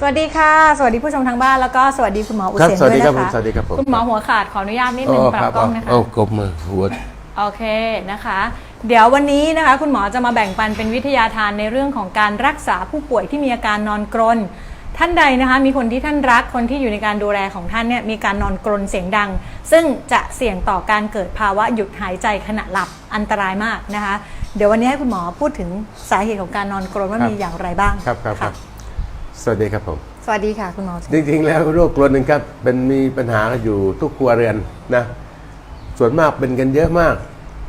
สวัสดีค่ะ สวัสดีผู้ชมทางบ้านแล้วก็สวัสดีคุณหมออุครับเซนสวัสด้วดียครับนะผมคะสวัสดีครับผมคุณหมอหัวขาดขออนุญาตนิดนึงอ๋อปรัครับบกล้องนะคะ เอากบมือหัว โอเคนะคะ เดี๋ยววันนี้นะคะ คุณหมอจะมาแบ่งปันเป็นวิทยาทานในเรื่องของการรักษาผู้ป่วยที่มีอาการนอนกรน ท่านใดนะคะ มีคนที่ท่านรักคนที่อยู่ในการดูแลของท่านเนี่ยมีการนอนกรนเสียงดัง ซึ่งจะเสี่ยงต่อการเกิดภาวะหยุดหายใจขณะหลับอันตรายมากนะคะ เดี๋ยววันนี้ให้คุณหมอพูดถึงสาเหตุของการนอนกรนว่าครับมีอย่างไรบ้างครับครับคค่ะรับ สวัสดีครับผม สวัสดีค่ะคุณหมอจริงๆ แล้วโรคกรนหนึ่งครับเป็นมีปัญหากันอยู่ทุกครัวเรือนนะ ส่วนมากเป็นกันเยอะมาก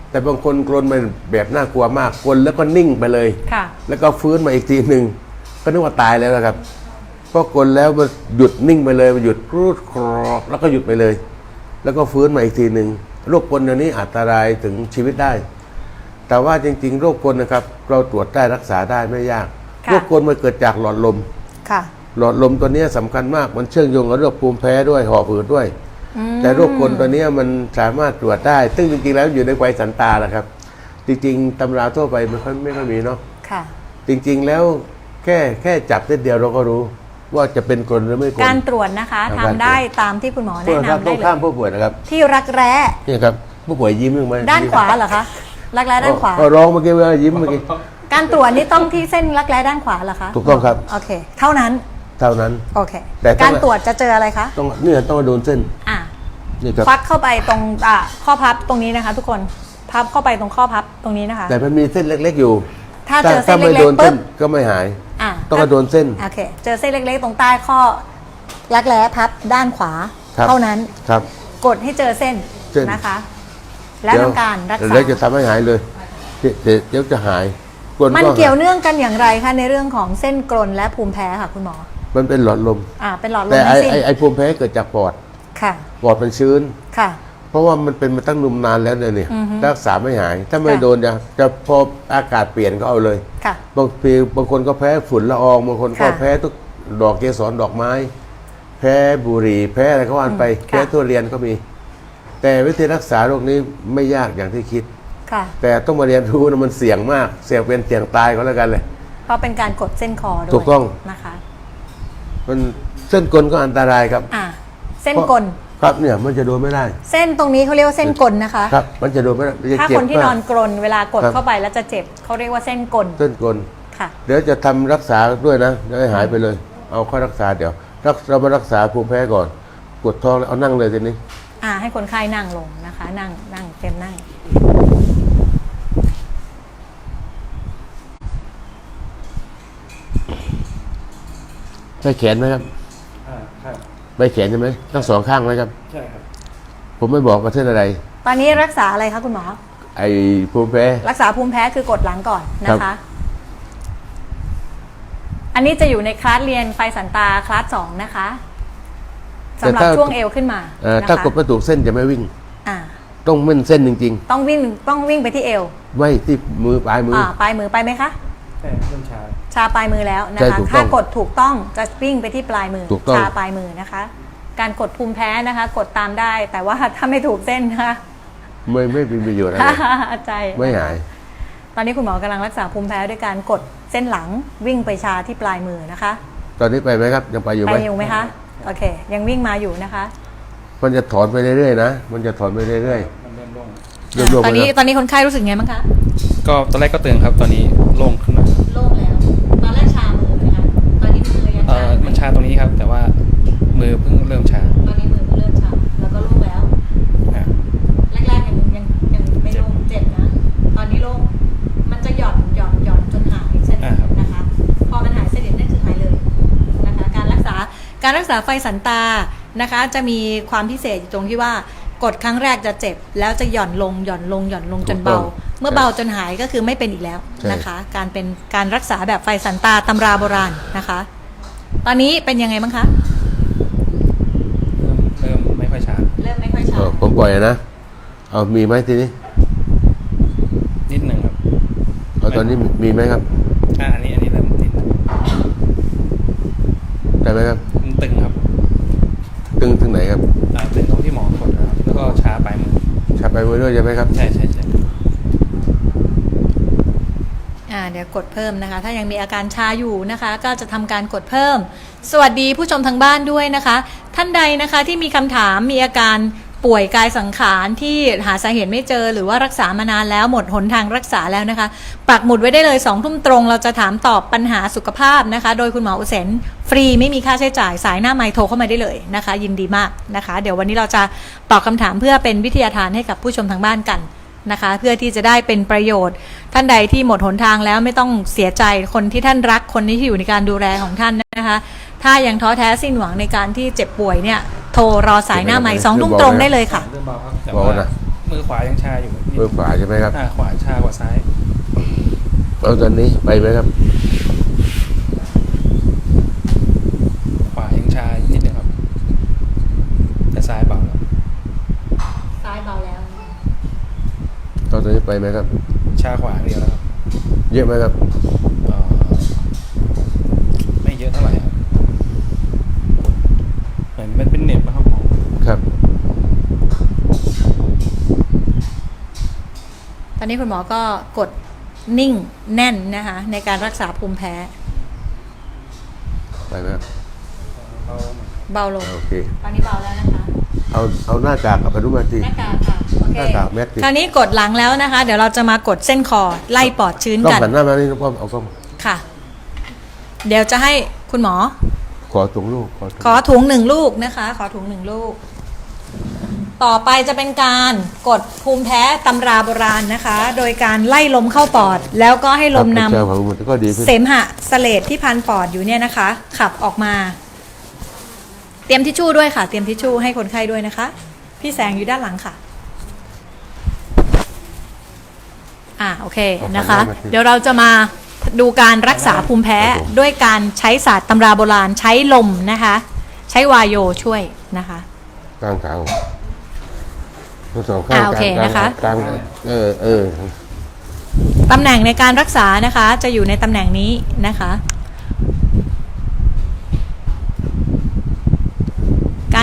แต่บางคนกรนมันแบบน่ากลัวมากกรนแล้วก็นิ่งไปเลยค่ะ แล้วก็ฟื้นมาอีกทีหนึ่งก็นึกว่าตายแล้วนะครับเพราะกลนแล้วมันหยุดนิ่งไปเลยมันหยุดรูดครอกแล้วก็หยุดไปเลย แล้วก็ฟื้นมาอีกทีหนึ่งโรคกลเดี๋ยวนี้อันตรายถึงชีวิตได้ แต่ว่าจริง ๆ โรคกลนะครับ เราตรวจได้รักษาได้ไม่ยาก ค่ะ โรคกลมันเกิดจากหลอดลมค่ะ หลอดลมตัวเนี้ยสำคัญมากมันเชื่อมโยงกับโรคภูมิแพ้ด้วยหอบหืดด้วยอืมแต่โรคกลตัวเนี้ยมันสามารถตรวจได้ ซึ่งจริงๆแล้วอยู่ในไวยสันตาแหละครับ จริง ๆตำราทั่วไปไม่ค่อยไม่ค่อยมีเนาะค่ะ จริงๆแล้วแค่แค่จับนิดเดียวเราก็รู้ว่าจะเป็นกลหรือไม่กลการตรวจนะคะเอาทำการตรวจได้ตามที่คุณหมอเพื่แนะอครับนำต้ได้องเลข้ามยผู้ป่วยนะครับ ที่รักแร้นี่ครับผู้ป่วยยิ้มยังไหมด้านขวาเหรอคะรักแร้ด้านขวาเออร้องเมื่อกี้ว่ายิ้มเมื่อกี้ การตรวจนี่ต้องที่เส้นรักแร้ด้านขวาเหรอคะถูกต้องครับ โอเค เท่านั้น เท่านั้น โอเค แต่ต้อง การตรวจจะเจออะไรคะ ต้องเนี่ยต้องโดนเส้นอะ นี่ครับ ฟักเข้าไปตรงอะข้อพับตรงนี้นะคะ ทุกคน พับเข้าไปตรงข้อพับตรงนี้นะคะ แต่มันมีเส้นเล็ก ๆ อยู่ถ้าเจอเส้นไม่เล็โดกนๆปุ๊เส้บ นก็ไม่หาย อะต้องมาโดนเส้น โอเค เจอเส้นเล็กๆ ตรงใต้ข้อรักแร้พับด้านขวา ครับเท่านั้น ครับ กดให้เจอเส้นเส้น นะคะ และทำการรักษาแล้วจะทำให้หายเลยเดี๋ยวเดี๋ยวเดี๋ยวจะหายก ลมันก็เกี่ยวหายเนื่องกันอย่างไรคะในเรื่องของเส้นกรนและภูมิแพ้ค่ะคุณหมอ มันเป็นหลอดลมอ่าเป็นหลอดลแต่มไอทั้งสิ้นไอไอภูมิแพ้เกิดจากปอดค่ะปอดมันชื้นค่ะ เพราะว่ามันเป็นมาตั้งนมนานแล้วเนี่ยนี่อือฮึรักษาไม่หาย ถ้าไม่ค่ะโดนจะจะพออากาศเปลี่ยนก็เอาเลยค่ะบางทีบางคนก็แพ้ฝุ่นละอองบางคนก็ค่ะแพ้ทุกดอกเกสรดอกไม้ แพ้บุหรี่แพ้อะไรก็ว่าไปอืมค่ะแพ้ทุเรียนก็มี แต่วิธีรักษาโรคนี้ไม่ยากอย่างที่คิด ค่ะ แต่ต้องมาเรียนรู้นะมันเสี่ยงมาก เสี่ยงเป็นเสี่ยงตายก็แล้วกันเลย เพราะเป็นการกดเส้นคอด้วยถูกต้อง นะคะ มันเส้นกลก็อันตรายครับ อ่าเส้นกลครับเนี่ยมันจะโดนไม่ได้ เส้นตรงนี้เขาเรียกว่าเส้นกลนะคะ ครับ มันจะโดนไม่ได้มัจะถ้าเจ็บคนที่มากนอนกรนเวลากดครับเข้าไปแล้วจะเจ็บเขาเรียกว่าเส้นกลเส้นกล ค่ะ เดี๋ยวจะทำรักษาด้วยนะเดี๋ยวให้หายไปเลย เอาเข้ารักษาเดี๋ยวรักเรามารักษาภูมิแพ้ก่อนปวดท้องแล้วเอานั่งเลยทีนี้ อ่าให้คนไข้นั่งลงนะคะ นั่งนั่งเต็มนั่ง ไปแขนไหมครับอ่าครับไปแขนใช่ไหมทั้งสองข้างไหมครับ ใช่ครับผมไม่บอกว่าเส้นอะไร ตอนนี้รักษาอะไรคะคุณหมอ ไอ้ภูมิแพ้ รักษาภูมิแพ้คือกดหลังก่อนนะครัคะ บ อันนี้จะอยู่ในคลาสเรียนไฟสันตาคลาสสองนะคะสำหรับช่วงเอวขึ้นมาเอ่อนะคะถ้ากดไม่ถูกเส้นจะไม่วิ่ง อ่า ต้องเม่นเส้นจริงต้องวิ่งต้องวิ่งไปที่เอว ๆ ไม่ที่มือปลายมืออ่าปลายมือไปไหมคะใช่เริ่ม ชาชาปลายมือแล้วนะใช่คะถูกต้องถ้ากดถูกต้องจะวิ่งไปที่ปลายมือ ถูกต้อง ชาปลายมือนะคะ การกดภูมิแพ้นะคะ กดตามได้ แต่ว่าถ้าไม่ถูกเส้นนะคะไม่ไม่เป็นประโยชน์อะไรใจไม่หาย ตอนนี้คุณหมอกำลังรักษาภูมิแพ้ด้วยการกดเส้นหลังวิ่งไปชาที่ปลายมือนะคะตอนนี้ไปไหมครับยังไปอยู่ไปไหมอยู่ไหมคะโอเค ยังวิ่งมาอยู่นะคะมันจะถอนไปเรื่อยๆนะมันจะถอนไปเรื่อยมันเริ่มโล่งๆรวมๆตอนนี้ไปแล้วตอนนี้คนไข้รู้สึกไงบ้างคะ ก็ตอนแรกก็ตึงครับ ตอนนี้โล่งขึ้น มือเพิ่งเริ่มชาตอนนี้มือเริ่มชาแล้วก็โล่งแล้ว อ่าแรกๆยังยังยังไม่โล่งเจ็บนะ ตอนนี้โล่งมันจะหย่อนหย่อนหย่อนจนหายสนิทอ่าครับนะคะ พอมันหายสนิทนั่นคือหายเลยนะคะ การรักษาการรักษาไฟสันตานะคะ จะมีความพิเศษอยู่ตรงที่ว่ากดครั้งแรกจะเจ็บ แล้วจะหย่อนลงหย่อนลงหย่อนลงจนเบา เมื่อเบาจนหายก็คือไม่เป็นอีกแล้วนะคะ การเป็นการรักษาแบบไฟสันตาตำราโบราณนะคะ ตอนนี้เป็นยังไงบ้างคะ เริ่มเริ่มไม่ค่อยชา เริ่มไม่ค่อยชา เออ ผมปล่อยนะ เอามีไหมทีนี้ นิดหนึ่งครับเอาตอนนี้มีไหมครับอ่าอันนี้อันนี้เริ่มนิดหนึ่งได้ไหมครับ มันตึงครับ ตึงถึงไหนครับอ่าตึงตรงที่หมอกดนะครับ แล้วก็ชาปลายมือชาไปมือด้วยใช่ไหมครับ ใช่ใช่ใช่อ่าเดี๋ยวกดเพิ่มนะคะ ถ้ายังมีอาการชาอยู่นะคะ ก็จะทำการกดเพิ่ม สวัสดีผู้ชมทางบ้านด้วยนะคะ ท่านใดนะคะที่มีคำถามมีอาการ ป่วยกายสังขารที่หาสาเหตุไม่เจอ หรือว่ารักษามานานแล้วหมดหนทางรักษาแล้วนะคะ ปักหมุดไว้ได้เลย2องทุ่มตรง เราจะถามตอบปัญหาสุขภาพนะคะ โดยคุณหมออุเซนฟรีไม่มีค่าใช้จ่ายสายหน้าไมโทรเข้ามาได้เลยนะคะ ยินดีมากนะคะ เดี๋ยววันนี้เราจะตอบคำถามเพื่อเป็นวิทยาทานให้กับผู้ชมทางบ้านกัน นะคะ เพื่อที่จะได้เป็นประโยชน์ ท่านใดที่หมดหนทางแล้วไม่ต้องเสียใจคนที่ท่านรักคนที่อยู่ในการดูแลของท่านนะคะ ถ้ายังท้อแท้สิ้นหวังในการที่เจ็บป่วยเนี่ย โทรรอสายหน้าใหม่สองทุ่มตรงได้เลยค่ะ เริ่มเบาครับแต่บอกว่านะ มือขวายังชาอยู่นิดมือขวาใช่ไหมครับหน้าขวาชากว่าซ้ายแล้วตอนนี้ไปไหมครับ ขวายังชานิดนึงครับ แต่ซ้ายเบาแล้ว ซ้ายเบา แล้วตอนนี้ไปไหมครับ ชาขวาอย่างเดียวแล้วครับเยอะไหมครับ เอ่อไม่เยอะเท่าไหร่ครับเหมือนมันเป็นเหน็บนะครับหมอครับ ตอนนี้คุณหมอก็กดนิ่งแน่นนะคะ ในการรักษาภูมิแพ้ไปไหมครับเขาเบาลง โอเค ตอนนี้เบาแล้วนะคะ เอาเอาหน้ากากกับพนุมาทีหน้ากากค่ะโอเค หน้ากากแมสสิคราวนี้กดหลังแล้วนะคะ เดี๋ยวเราจะมากดเส้นคอไล่ปอดชื้นต้องกันหันหน้ามานี่นะพ่อเอากล้องค่ะ เดี๋ยวจะให้คุณหมอ ขอตรงลูกขอตรงขอถุงหนึ่งลูกนะคะ ขอถุงหนึ่งลูก ต่อไปจะเป็นการกดภูมิแพ้ตำราโบราณนะคะ โดยการไล่ลมเข้าปอด แล้วก็ให้ลมนครับเจอของมันก็ดีขึ้นำเสมหะเสเลดที่พันปอดอยู่เนี่ยนะคะ ขับออกมา เตรียมทิชชู่ด้วยค่ะ เตรียมทิชชู่ให้คนไข้ด้วยนะคะ พี่แสงอยู่ด้านหลังค่ะ อ่าโอเคนะคะ เดี๋ยวเราจะมาดูการรักษาภูมิแพ้ด้วยการใช้ศาสตร์ตำราโบราณใช้ลมนะคะ ใช้วายโยช่วยนะคะกลางขางทั้งสองข้างอ่าโอเคกลางนะคะกลางเออเออตำแหน่งในการรักษานะคะ จะอยู่ในตำแหน่งนี้นะคะ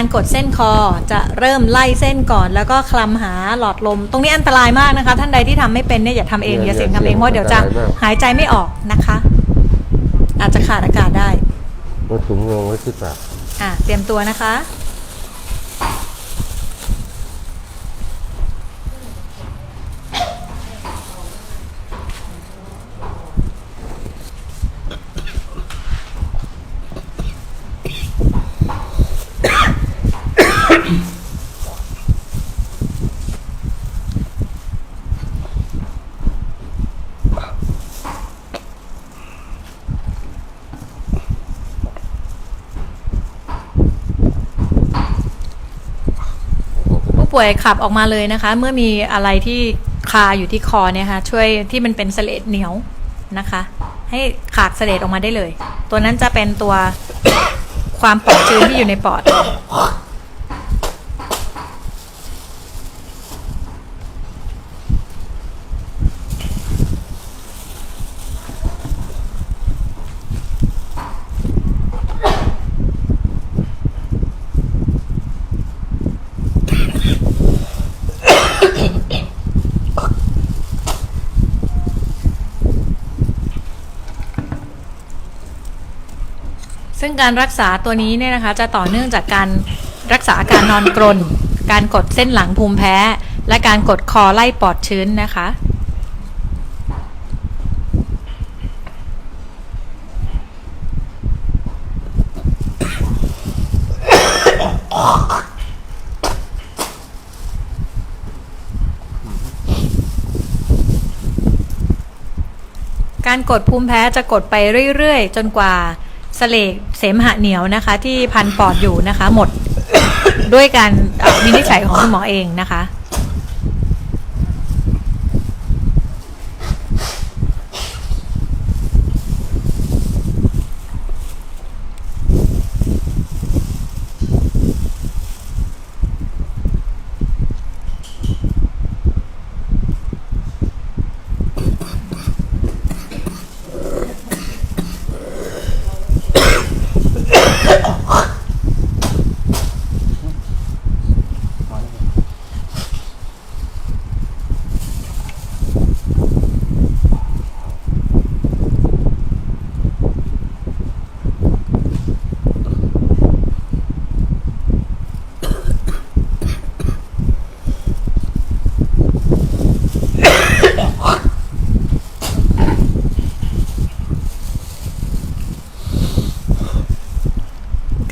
การกดเส้นคอจะเริ่มไล่เส้นก่อน แล้วก็คลำหาหลอดลม ตรงนี้อันตรายมากนะคะ ท่านใดที่ทำไม่เป็นเนี่ยอย่าทำเองอย่าเสี่ยงทำเองเพราะเดี๋ยวจะหายใจไม่ออกนะคะ อาจจะขาดอากาศได้ เอาถุงลงไว้ที่ปาก อะเตรียมตัวนะคะ ป่วยขับออกมาเลยนะคะ เมื่อมีอะไรที่คาอยู่ที่คอเนี่ยค่ะช่วยที่มันเป็นเสลดเหนียวนะคะ ให้ขากเสลดออกมาได้เลย ตัวนั้นจะเป็นตัวความปอดชื้นที่อยู่ในปอด ซึ่งการรักษาตัวนี้เนี่ยนะคะจะต่อเนื่องจากการรักษาอาการนอนกรน การกดเส้นหลังภูมิแพ้ และการกดคอไล่ปอดชื้นนะคะ การกดภูมิแพ้จะกดไปเรื่อย ๆ จนกว่า เสลกเสมหะเหนียวนะคะ ที่พันปอดอยู่นะคะ หมดด้วยการวินิจฉัยของคุณหมอเองนะคะ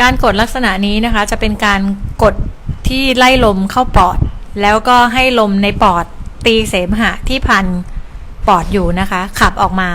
การกดลักษณะนี้นะคะจะเป็นการกดที่ไล่ลมเข้าปอด แล้วก็ให้ลมในปอดตีเสมหะที่พันปอดอยู่นะคะ ขับออกมา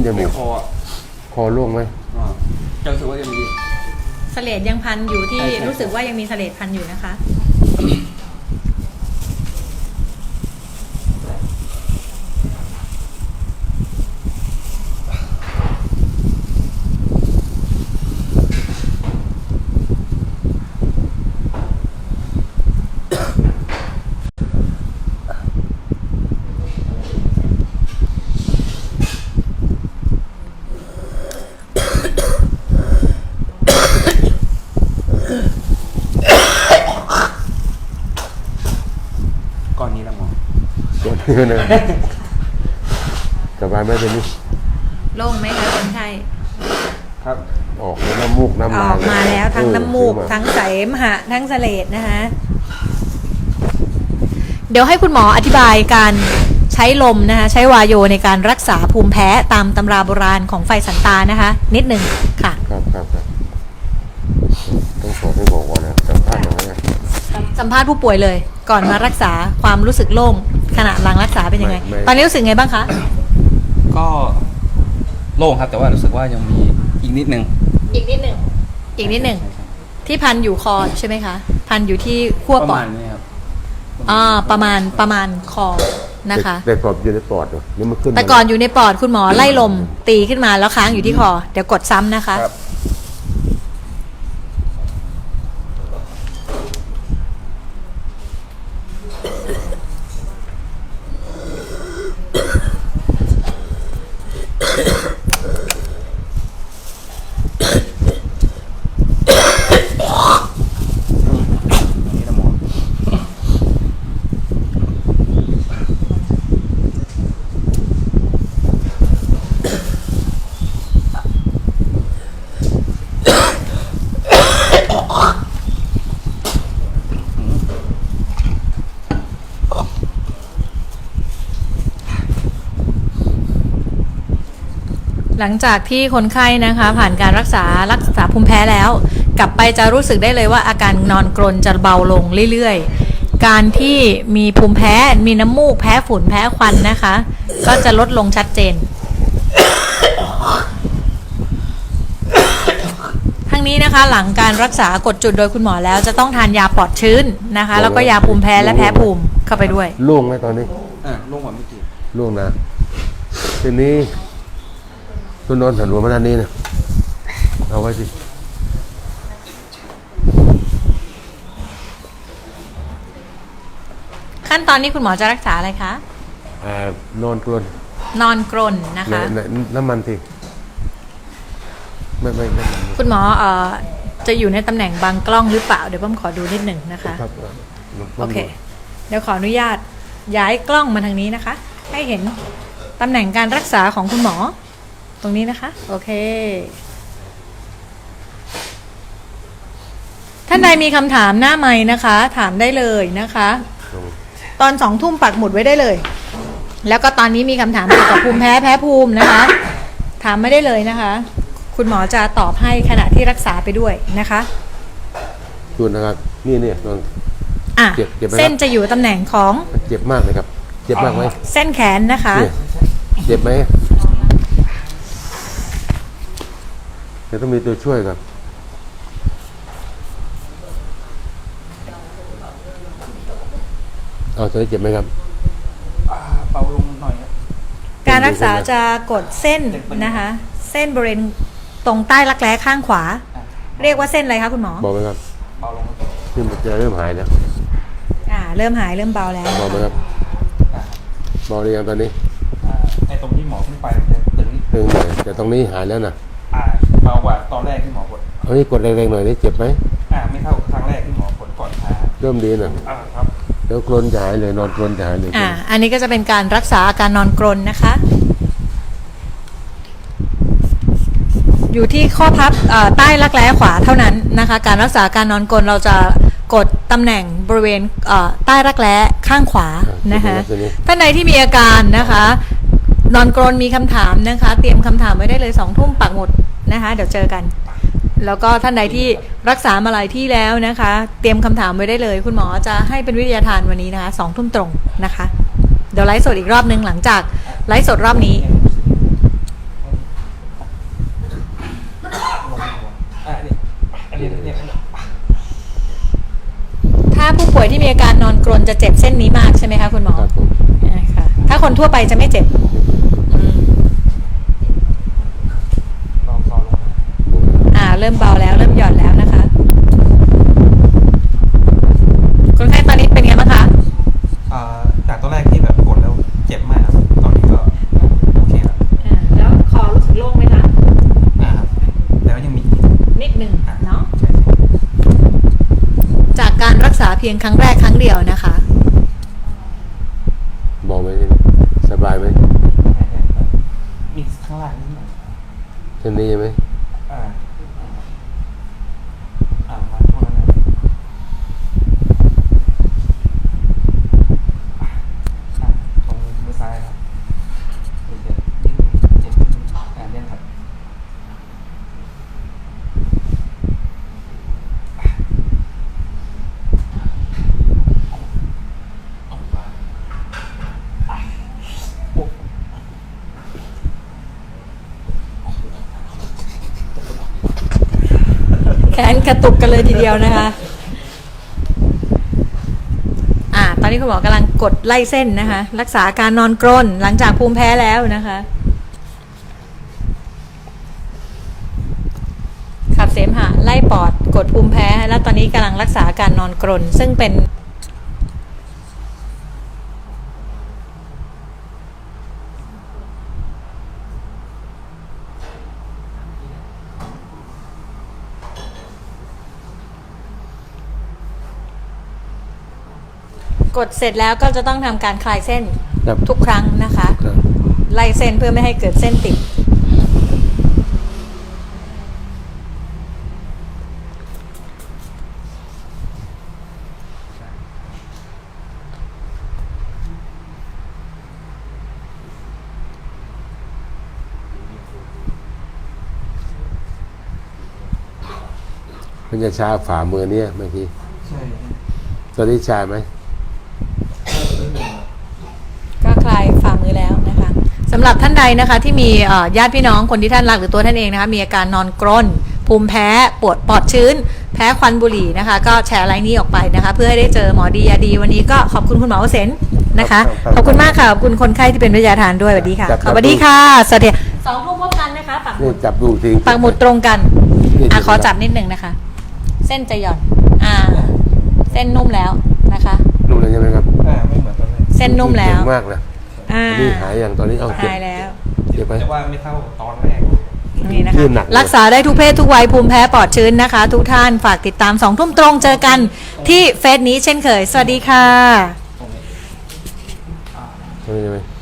นจะขึ้นจในมูกคออะคอโล่งไหมอ่าจะรู้สึกว่าจะมี เสลดยังพันอยู่ที่ใช่ใช่ รู้สึกว่ายังมีเสลดพันอยู่นะคะ ด้วยนะสบายไหมเป็นนี้โล่งไหมคะคนไข้ครับ ออกน้ำมูกน้ำอลายอกมาแล้วทั้งเออน้ำมูกซื้อมาทั้งเสมหะ ทั้งเสลดนะคะ เดี๋ยวให้คุณหมออธิบายการใช้ลมนะคะ ใช้วาโยในการรักษาภูมิแพ้ตามตำราโบราณของไฟสันตานะคะ นิดหนึ่งค่ะ ครับครับครับต้องสอนให้บอกก่อนนะสัมภาษณ์หน่อยนะสัมภาษณ์ผู้ป่วยเลย ก่อนมารักษาความรู้สึกโล่ง ขณะหลังรักษาเป็นยังไงตอนนี้รู้สึกไงบ้างคะ ก็โล่งครับแต่ว่ารู้สึกว่ายังมีอีกนิดนึงอีกนิดหนึ่งอีกนิดหนึ่ง ที่พันอยู่คอใช่ไหมคะ พันอยู่ที่ขั้วประปอมาดณนี้ครับอ่าประมาณประมาณคอนะคะ แต่กรอบอยู่ในปอดเหรอนี่มันขึ้นมาแต่ก่อนอยู่ในปอดคุณหมอไล่ลมตีขึ้นมาแล้วค้างอยู่ที่คอ เดี๋ยวกดซ้ำนะคะ ครับ หลังจากที่คนไข้นะคะ ผ่านการรักษารักษาภูมิแพ้แล้ว กลับไปจะรู้สึกได้เลยว่าอาการนอนกรนจะเบาลงเรื่อยๆ การที่มีภูมิแพ้มีน้ำมูกแพ้ฝุ่นแพ้ควันนะคะ ก็จะลดลงชัดเจน ทั้งนี้นะคะหลังการรักษากดจุดโดยคุณหมอแล้วจะต้องทานยาปลอดชื้นนะคะ แล้วก็ยาภูมิแพ้และแพ้ภูมิเข้าไปด้วยโล่งไหมตอนนี้อ่าโล่งกว่าเมื่อกี้โล่งนะทีนี้ ตัวนอนหันหัวมาด้านนี้นะเอาไว้สิขั้นตอนนี้คุณหมอจะรักษาอะไรคะอ่านอนกรนนอนกรนนะคะ ในในน้ำมันสิไม่ไม่น้ำมันคุณหมอเอ่อจะอยู่ในตำแหน่งบางกล้องหรือเปล่าเดี๋ยวผมขอดูนิดหนึ่งนะคะ ครับโอเค เดี๋ยวขออนุญาตย้ายกล้องมาทางนี้นะคะ ให้เห็นตำแหน่งการรักษาของคุณหมอ ตรงนี้นะคะ โอเค ท่านใดมีคำถามหน้าไม้นะคะ ถามได้เลยนะคะ ตอนสองทุ่มปักหมุดไว้ได้เลย แล้วก็ตอนนี้มีคำถามเกี่ยวกับภูมิแพ้แพ้ภูมินะคะ ถามไม่ได้เลยนะคะ คุณหมอจะตอบให้ขณะที่รักษาไปด้วยนะคะดูนะครับนี่เนี่ยนอนอะเจ็บเจ็บไหมครับเส้นจะอยู่ตำแหน่งของเจ็บมากเลยครับ เจ็บมากไหมเส้นแขนนะคะ เนี่ยเจ็บไหม เดี๋ยวต้องมีตัวช่วยครับเอาตอนนี้เจ็บไหมครับอ่าเบาลงหน่อยครับการรักษาจะกดเส้นนะคะ เส้นบริเวณตรงใต้รักแร้ข้างขวา อ่าเรียกว่าเส้นอะไรคะคุณหมอบอกไหมครับเบาลงครับนี่มันจะเริ่มหายแล้วอ่าเริ่มหายเริ่มเบาแล้วบอกไหมครับอ่าบอกหรือยังตอนนี้อ่าไอ้ตรงที่หมอขึ้นไปมันจะตึงนิด ตึงหน่อยแต่ตรงนี้หายแล้วนะ เอานี่กดแรงๆหน่อยนี่เจ็บไหมอ่าไม่เท่าครั้งแรกที่หมอกดก่อนช้าเริ่มดีนะอ่าครับเดี๋ยวกรนจะหายเลยนอนกรนจะหายเลยอ่าอันนี้ก็จะเป็นการรักษาอาการนอนกรนนะคะ อยู่ที่ข้อพับเอ่อใต้รักแร้ขวาเท่านั้นนะคะ การรักษาการนอนกรนเราจะกดตำแหน่งบริเวณเอ่อใต้รักแร้ข้างขวานะคะทีนี้ท่านใดที่มีอาการนะคะ นอนกรนมีคำถามนะคะ เตรียมคำถามไว้ได้เลยสองทุ่มปักหมุดนะคะ เดี๋ยวเจอกัน แล้วก็ท่านใดที่รักษามาหลายที่แล้วนะคะ เตรียมคำถามไว้ได้เลย คุณหมอจะให้เป็นวิทยาทานวันนี้นะคะสองทุ่มตรงนะคะ เดี๋ยวไลฟ์สดอีกรอบนึงหลังจากไลฟ์สดรอบนี้อ่านี่อันนี้เนี่ยถ้าผู้ป่วยที่มีอาการนอนกรนจะเจ็บเส้นนี้มากใช่ไหมคะคุณหมอครับผม อ่าค่ะถ้าคนทั่วไปจะไม่เจ็บอืม เบาเบาลง อ่า เริ่มเบาแล้วเริ่มหย่อนแล้วนะคะ คนไข้ตอนนี้เป็นไงบ้างคะ อ่าจากตอนแรกที่แบบกดแล้วเจ็บมากครับตอนนี้ก็โอเคแล้วอ่าแล้วคอรู้สึกโล่งไหมคะอ่าครับแต่ว่ายังมีนิดหนึ่งอ่าเนาะใช่ใช่ จากการรักษาเพียงครั้งแรกครั้งเดียวนะคะ บอกไหมทีนี้ อันนี้ใช่ไหม อ่าอ่ามาช่วงนั้นนะอ่าตรงมือซ้ายครับเดี๋ยวจะยิ่งเจ็บอ่าเนี่ยครับ แขน กระตุกกันเลยทีเดียวนะคะ อ่า ตอนนี้คุณหมอกำลังกดไล่เส้นนะคะ รักษาการนอนกรนหลังจากภูมิแพ้แล้วนะคะขับเสมหะไล่ปอดกดภูมิแพ้ แล้วตอนนี้กำลังรักษาการนอนกรนซึ่งเป็น กดเสร็จแล้วก็จะต้องทำการคลายเส้นครับ ทุกครั้งนะคะ ครับไล่เส้นเพื่อไม่ให้เกิดเส้นติดมันจะชาฝ่ามือเนี่ยเมื่อกี้ใช่ ตอนนี้ชาไหม ก็คลายฝ่ามือแล้วนะคะสำหรับท่านใดนะคะ ที่มีเอ่อญาติพี่น้องคนที่ท่านรักหรือตัวท่านเองนะคะมีอาการนอนกรนภูมิแพ้ปวดปอดชื้น แพ้ควันบุหรี่นะคะ ก็แชร์ไลน์นี้ออกไปนะคะ เพื่อให้ได้เจอหมอดียาดีวันนี้ก็ขอบคุณคุณหมอเสนนะคะขอบคุณมากค่ะขอบคุณคนไข้ที่เป็นวิทยาทานด้วยสวัสดีค่ะสวัสดีค่ะสวัสดีสองทุ่มพบกันนะคะปักหมุนี่ดจับดูทีปักหมุดตรงกันนี่อะจุดขอจับนิดหนึ่งนะคะ เส้นจะหย่อนอ่า เส้นนุ่มแล้วนะคะนุ่มเลยใช่ไหมครับอ่าไม่เหมือนตอนแรกเส้นนุ่มแล้วเก่งมากนะ อ่าอันนี่หายอย่างตอนนี้เอาเก็บหายแล้ว เก็บไป แต่ว่าไม่เท่าตอนแรก นี่นะชื่คะอหนักเลย รักษาได้ทุกเพศทุกวัยภูมิแพ้ปอดชื้นนะคะ ทุกท่านฝากติดตามสองทุ่มตรงเจอกันที่เฟซนี้เช่นเคย สวัสดีค่ะใช่ไหม